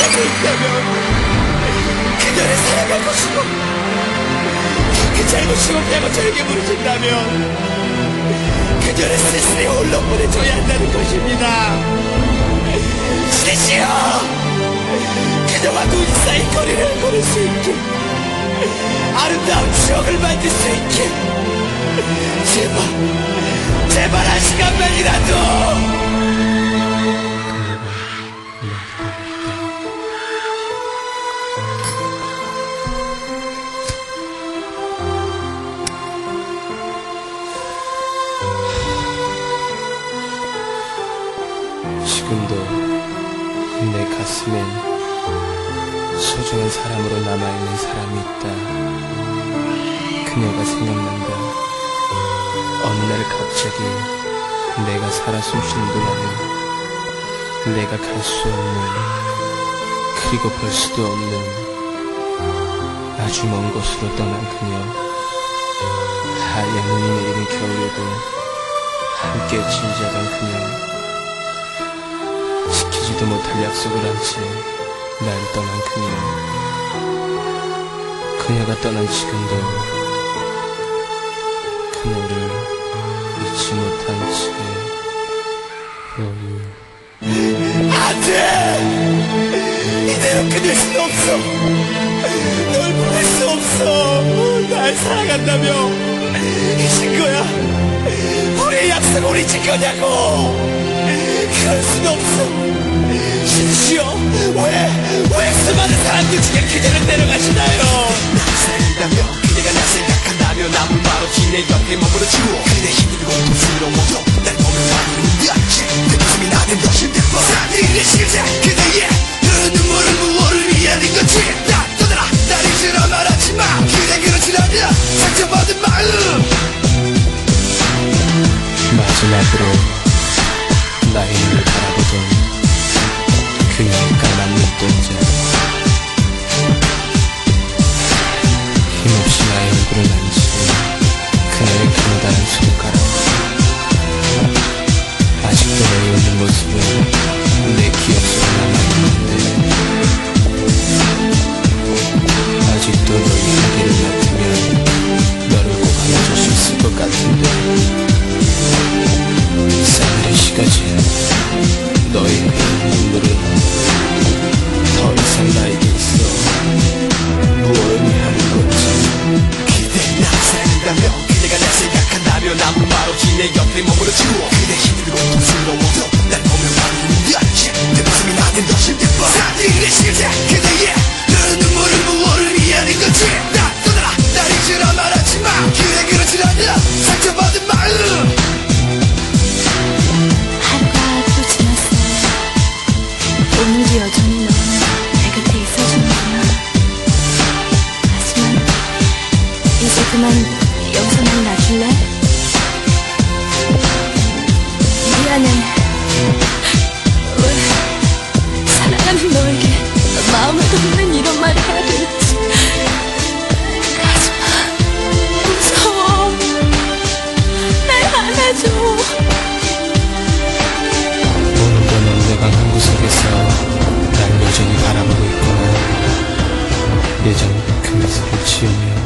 자격이 있다면 그녀를 사랑할 것이고 그 잘못이고 배고쳐에게 물으신다면 그녀를 스스로 홀로 보내줘야 한다는 것입니다. 시시여 그녀와 눈이 쌓인 거리를 걸을 수 있게 아름다운 추억을 만들 수 있게. 제발 제발 한 시간만이라도 지금도 내 가슴엔 소중한 사람으로 남아있는 사람이 있다. 그녀가 생각난다. 어느 날 갑자기 내가 살아 숨쉬는 동안에 내가 갈 수 없는 그리고 볼 수도 없는 아주 먼 곳으로 떠난 그녀 하얀 눈이 내리는 겨울에도 함께 지내자던 그녀 지키지도 못할 약속을 한 채 날 떠난 그녀. 그녀가 떠난 지금도 그녀를 잊지 못한 채 여유 안돼! 이대로 끊을 수 없어! 널 보낼 수 없어! 날 사랑한다며! 잊은 거야! 우리의 약속 우리 지켜냐고! 그럴 순 없어 심지어 왜, 왜 수많은 사람들 중에 그녀를 데려가시나요? 사랑한다며 그대가 날 생각한다며 남을 말없이 내 옆에 머무르지고 그대 힘들고 고통스러워도 날 보면 마음이 움직여 내 가슴이 나는 더 힘들어 사랑의 시작 그대의 그 눈물은 무엇을 위한 건지. 나 떠나라 날 잊으라 말하지 마. 그대 그렇지 않아. 상처받은 마음. 마지막으로 나의 눈을 바라보던 그녀의 까만 눈동자 힘없이 나의 얼굴을 만지는 그녀의 가느다란 손가락 아직도 내려오는 모습은 예전 그 소리 지음이